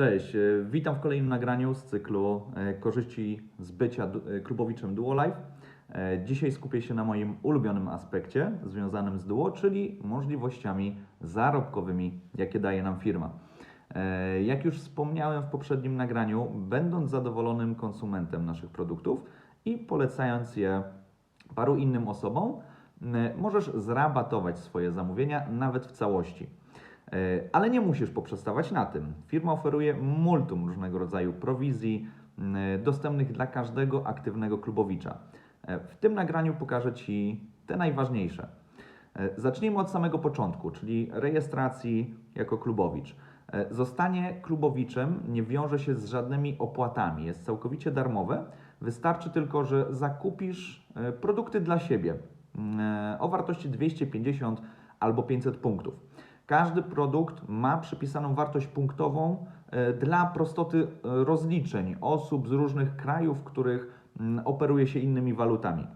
Cześć, e, witam w kolejnym nagraniu z cyklu e, korzyści z bycia e, klubowiczem DuoLife. Dzisiaj skupię się na moim ulubionym aspekcie związanym z Duo, czyli możliwościami zarobkowymi, jakie daje nam firma. Jak już wspomniałem w poprzednim nagraniu, będąc zadowolonym konsumentem naszych produktów i polecając je paru innym osobom, możesz zrabatować swoje zamówienia nawet w całości. E, Ale nie musisz poprzestawać na tym. Firma oferuje multum różnego rodzaju prowizji m, dostępnych dla każdego aktywnego klubowicza. E, W tym nagraniu pokażę Ci te najważniejsze. E, Zacznijmy od samego początku, czyli rejestracji jako klubowicz. E, Zostanie klubowiczem nie wiąże się z żadnymi opłatami, jest całkowicie darmowe. Wystarczy tylko, że zakupisz e, produkty dla siebie e, o wartości 250 albo 500 punktów. Każdy produkt ma przypisaną wartość punktową e, dla prostoty e, rozliczeń osób z różnych krajów, w których mm, operuje się innymi walutami.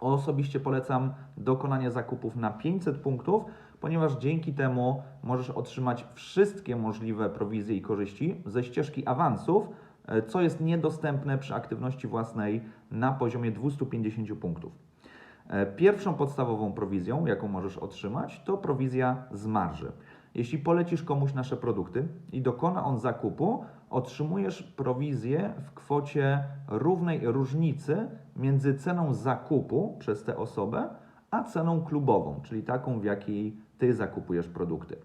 Osobiście polecam dokonanie zakupów na 500 punktów, ponieważ dzięki temu możesz otrzymać wszystkie możliwe prowizje i korzyści ze ścieżki awansów, e, co jest niedostępne przy aktywności własnej na poziomie 250 punktów. E, Pierwszą podstawową prowizją, jaką możesz otrzymać, to prowizja z marży. Jeśli polecisz komuś nasze produkty i dokona on zakupu, otrzymujesz prowizję w kwocie równej różnicy między ceną zakupu przez tę osobę, a ceną klubową, czyli taką, w jakiej ty zakupujesz produkty.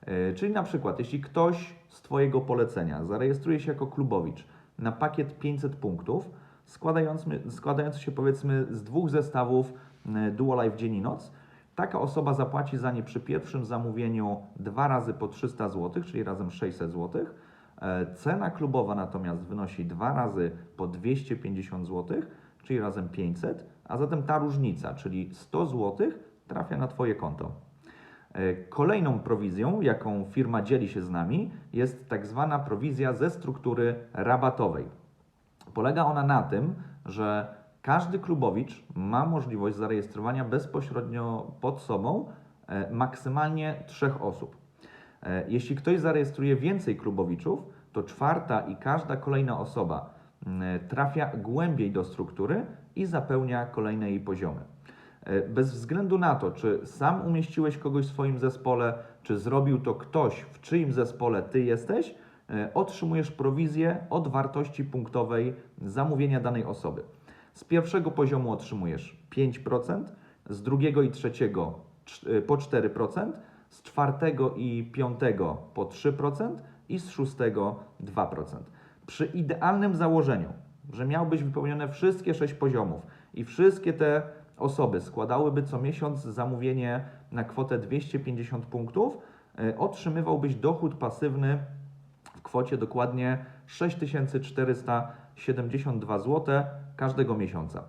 E, Czyli na przykład, jeśli ktoś z Twojego polecenia zarejestruje się jako klubowicz na pakiet 500 punktów, składający, składający się powiedzmy z dwóch zestawów e, Duolife Dzień i Noc, taka osoba zapłaci za nie przy pierwszym zamówieniu dwa razy po 300 zł, czyli razem 600 zł. E, Cena klubowa natomiast wynosi dwa razy po 250 zł, czyli razem 500, a zatem ta różnica, czyli 100 zł, trafia na Twoje konto. E, Kolejną prowizją, jaką firma dzieli się z nami, jest tak zwana prowizja ze struktury rabatowej. Polega ona na tym, że każdy klubowicz ma możliwość zarejestrowania bezpośrednio pod sobą e, maksymalnie trzech osób. E, Jeśli ktoś zarejestruje więcej klubowiczów, to czwarta i każda kolejna osoba mm, trafia głębiej do struktury i zapełnia kolejne jej poziomy. E, Bez względu na to, czy sam umieściłeś kogoś w swoim zespole, czy zrobił to ktoś, w czyim zespole ty jesteś, e, otrzymujesz prowizję od wartości punktowej zamówienia danej osoby. Z pierwszego poziomu otrzymujesz 5%, z drugiego i trzeciego e, po 4%, z czwartego i piątego po 3% i z szóstego 2%. Przy idealnym założeniu, że miałbyś wypełnione wszystkie 6 poziomów i wszystkie te osoby składałyby co miesiąc zamówienie na kwotę 250 punktów, y, otrzymywałbyś dochód pasywny w kwocie dokładnie 6472 zł każdego miesiąca.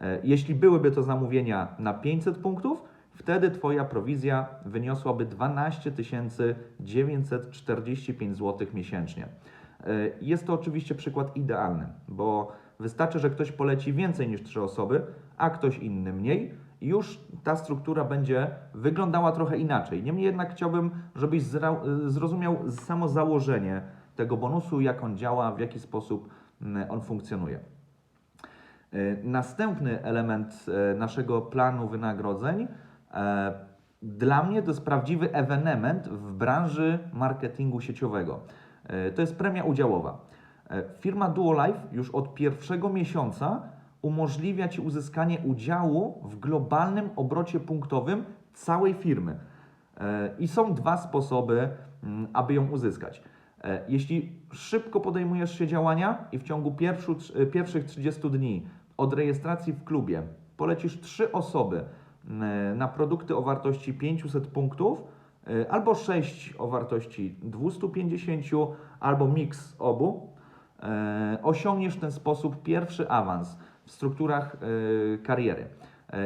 E, Jeśli byłyby to zamówienia na 500 punktów, wtedy Twoja prowizja wyniosłaby 12 945 zł miesięcznie. E, Jest to oczywiście przykład idealny, bo wystarczy, że ktoś poleci więcej niż 3 osoby, a ktoś inny mniej, już ta struktura będzie wyglądała trochę inaczej. Niemniej jednak chciałbym, żebyś zrozumiał samo założenie tego bonusu, jak on działa, w jaki sposób mm, on funkcjonuje. E, Następny element e, naszego planu wynagrodzeń e, dla mnie to jest prawdziwy ewenement w branży marketingu sieciowego. To jest premia udziałowa. Firma DuoLife już od pierwszego miesiąca umożliwia Ci uzyskanie udziału w globalnym obrocie punktowym całej firmy. I są dwa sposoby, mm, aby ją uzyskać. Jeśli szybko podejmujesz się działania i w ciągu pierwszych 30 dni od rejestracji w klubie polecisz trzy osoby mm, na produkty o wartości 500 punktów, e, albo 6 o wartości 250, albo miks obu, e, osiągniesz w ten sposób pierwszy awans w strukturach e, kariery.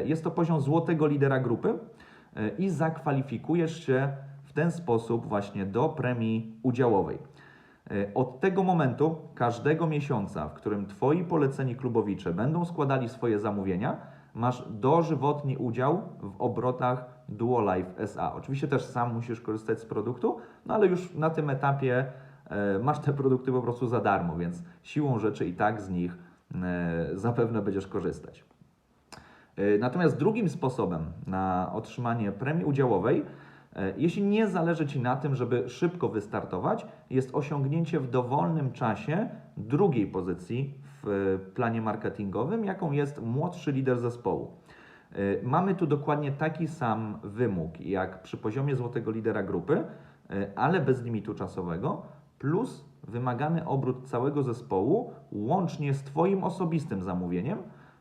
Jest to poziom złotego lidera grupy i zakwalifikujesz się w ten sposób właśnie do premii udziałowej. E, Od tego momentu, każdego miesiąca, w którym Twoi poleceni klubowicze będą składali swoje zamówienia, masz dożywotni udział w obrotach Duolife SA. Oczywiście też sam musisz korzystać z produktu, no ale już na tym etapie e, masz te produkty po prostu za darmo, więc siłą rzeczy i tak z nich e, zapewne będziesz korzystać. Natomiast drugim sposobem na otrzymanie premii udziałowej, jeśli nie zależy Ci na tym, żeby szybko wystartować, jest osiągnięcie w dowolnym czasie drugiej pozycji w e, planie marketingowym, jaką jest młodszy lider zespołu. E, Mamy tu dokładnie taki sam wymóg jak przy poziomie złotego lidera grupy, e, ale bez limitu czasowego, plus wymagany obrót całego zespołu łącznie z Twoim osobistym zamówieniem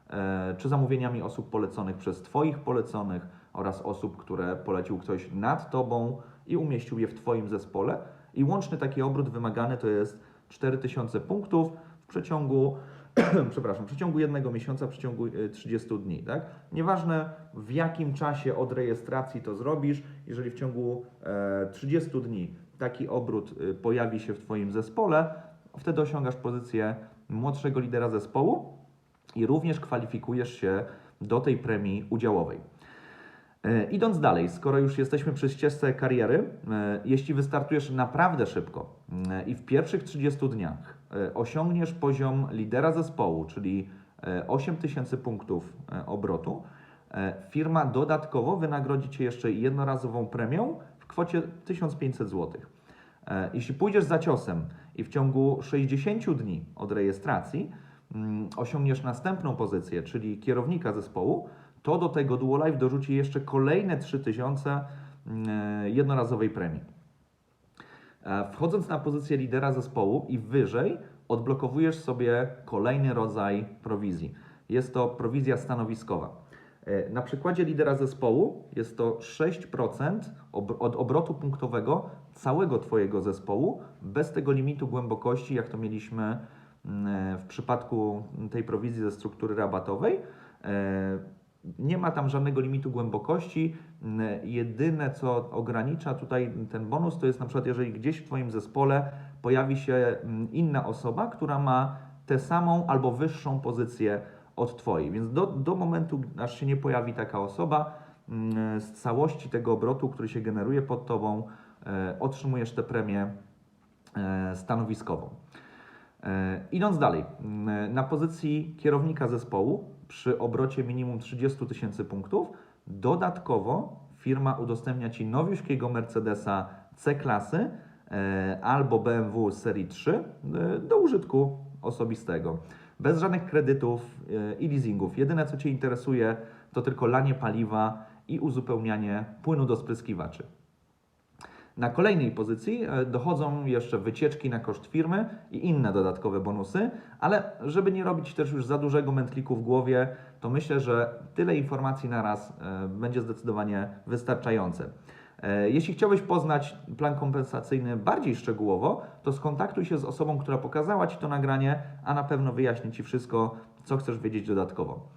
e, czy zamówieniami osób poleconych przez Twoich poleconych oraz osób, które polecił ktoś nad Tobą i umieścił je w Twoim zespole. I łączny taki obrót wymagany to jest 4000 punktów w przeciągu, przepraszam, w przeciągu jednego miesiąca, w przeciągu e, 30 dni. Tak? Nieważne w jakim czasie od rejestracji to zrobisz, jeżeli w ciągu e, 30 dni taki obrót e, pojawi się w Twoim zespole, wtedy osiągasz pozycję młodszego lidera zespołu i również kwalifikujesz się do tej premii udziałowej. E, Idąc dalej, skoro już jesteśmy przy ścieżce kariery, e, jeśli wystartujesz naprawdę szybko e, i w pierwszych 30 dniach osiągniesz poziom lidera zespołu, czyli e, 8000 punktów obrotu, firma dodatkowo wynagrodzi Cię jeszcze jednorazową premią w kwocie 1500 zł. Jeśli pójdziesz za ciosem i w ciągu 60 dni od rejestracji mm, osiągniesz następną pozycję, czyli kierownika zespołu, to do tego DuoLife dorzuci jeszcze kolejne 3000 mm, e, jednorazowej premii. E, Wchodząc na pozycję lidera zespołu i wyżej, odblokowujesz sobie kolejny rodzaj prowizji. Jest to prowizja stanowiskowa. E, Na przykładzie lidera zespołu jest to 6% ob- od obrotu punktowego całego Twojego zespołu, bez tego limitu głębokości, jak to mieliśmy mm, w przypadku tej prowizji ze struktury rabatowej. Nie ma tam żadnego limitu głębokości. Mm, Jedyne, co ogranicza tutaj ten bonus, to jest na przykład, jeżeli gdzieś w Twoim zespole pojawi się mm, inna osoba, która ma tę samą albo wyższą pozycję od Twojej. Więc do, do momentu, aż się nie pojawi taka osoba, mm, z całości tego obrotu, który się generuje pod Tobą, e, otrzymujesz tę premię e, stanowiskową. E, Idąc dalej, na pozycji kierownika zespołu przy obrocie minimum 30 tysięcy punktów, dodatkowo firma udostępnia Ci nowiuszkiego Mercedesa C-klasy e, albo BMW serii 3 e, do użytku osobistego. Bez żadnych kredytów e, i leasingów. Jedyne co Cię interesuje to tylko lanie paliwa i uzupełnianie płynu do spryskiwaczy. Na kolejnej pozycji e, dochodzą jeszcze wycieczki na koszt firmy i inne dodatkowe bonusy, ale żeby nie robić też już za dużego mętliku w głowie, to myślę, że tyle informacji na raz e, będzie zdecydowanie wystarczające. E, Jeśli chciałbyś poznać plan kompensacyjny bardziej szczegółowo, to skontaktuj się z osobą, która pokazała Ci to nagranie, a na pewno wyjaśni Ci wszystko, co chcesz wiedzieć dodatkowo.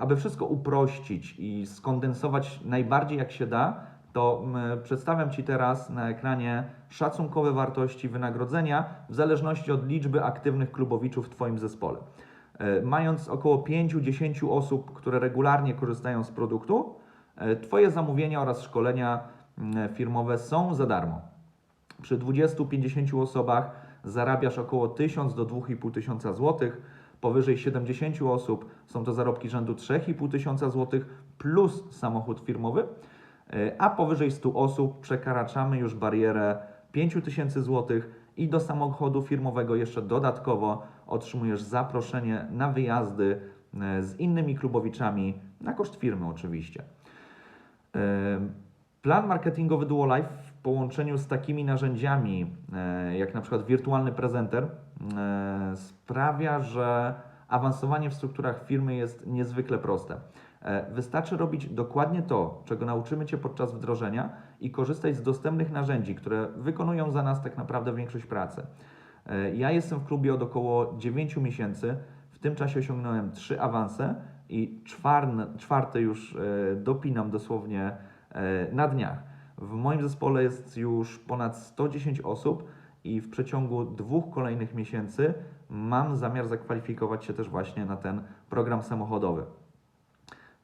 Aby wszystko uprościć i skondensować najbardziej jak się da, to mm, przedstawiam Ci teraz na ekranie szacunkowe wartości wynagrodzenia w zależności od liczby aktywnych klubowiczów w Twoim zespole. E, Mając około 5-10 osób, które regularnie korzystają z produktu, e, Twoje zamówienia oraz szkolenia mm, firmowe są za darmo. Przy 20-50 osobach zarabiasz około 1000 do 2500 tysiąca złotych. Powyżej 70 osób są to zarobki rzędu 3500 tysiąca złotych plus samochód firmowy, a powyżej 100 osób przekraczamy już barierę 5000 złotych i do samochodu firmowego jeszcze dodatkowo otrzymujesz zaproszenie na wyjazdy e, z innymi klubowiczami na koszt firmy oczywiście. E, Plan marketingowy DuoLife w połączeniu z takimi narzędziami, e, jak na przykład wirtualny prezenter, sprawia, że awansowanie w strukturach firmy jest niezwykle proste. E, Wystarczy robić dokładnie to, czego nauczymy Cię podczas wdrożenia i korzystać z dostępnych narzędzi, które wykonują za nas tak naprawdę większość pracy. E, Ja jestem w klubie od około 9 miesięcy. W tym czasie osiągnąłem 3 awanse i czwarny, czwarty już e, dopinam dosłownie na dniach. W moim zespole jest już ponad 110 osób i w przeciągu dwóch kolejnych miesięcy mam zamiar zakwalifikować się też właśnie na ten program samochodowy.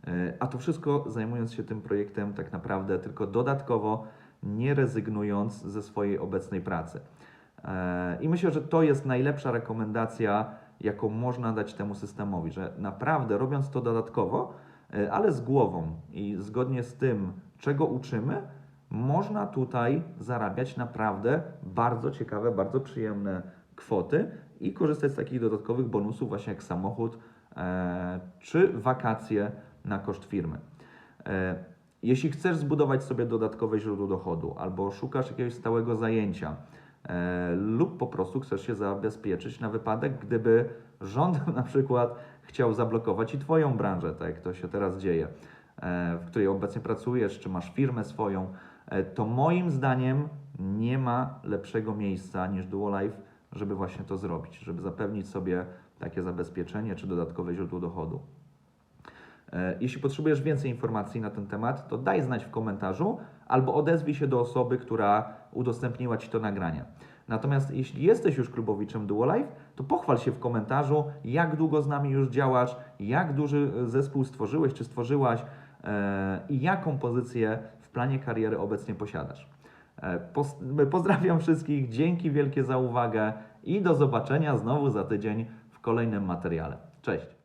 E, A to wszystko zajmując się tym projektem tak naprawdę tylko dodatkowo, nie rezygnując ze swojej obecnej pracy. E, I myślę, że to jest najlepsza rekomendacja, jaką można dać temu systemowi, że naprawdę robiąc to dodatkowo, e, ale z głową i zgodnie z tym, czego uczymy, można tutaj zarabiać naprawdę bardzo ciekawe, bardzo przyjemne kwoty i korzystać z takich dodatkowych bonusów, właśnie jak samochód czy wakacje na koszt firmy. E, Jeśli chcesz zbudować sobie dodatkowe źródło dochodu albo szukasz jakiegoś stałego zajęcia e, lub po prostu chcesz się zabezpieczyć na wypadek, gdyby rząd na przykład chciał zablokować i Twoją branżę, tak jak to się teraz dzieje, e, w której obecnie pracujesz, czy masz firmę swoją, to moim zdaniem nie ma lepszego miejsca niż Duolife, żeby właśnie to zrobić, żeby zapewnić sobie takie zabezpieczenie czy dodatkowe źródło dochodu. E, Jeśli potrzebujesz więcej informacji na ten temat, to daj znać w komentarzu albo odezwij się do osoby, która udostępniła Ci to nagranie. Natomiast jeśli jesteś już klubowiczem Duolife, to pochwal się w komentarzu, jak długo z nami już działasz, jak duży zespół stworzyłeś czy stworzyłaś e, i jaką pozycję w planie kariery obecnie posiadasz. E, Pozdrawiam wszystkich, dzięki wielkie za uwagę i do zobaczenia znowu za tydzień w kolejnym materiale. Cześć!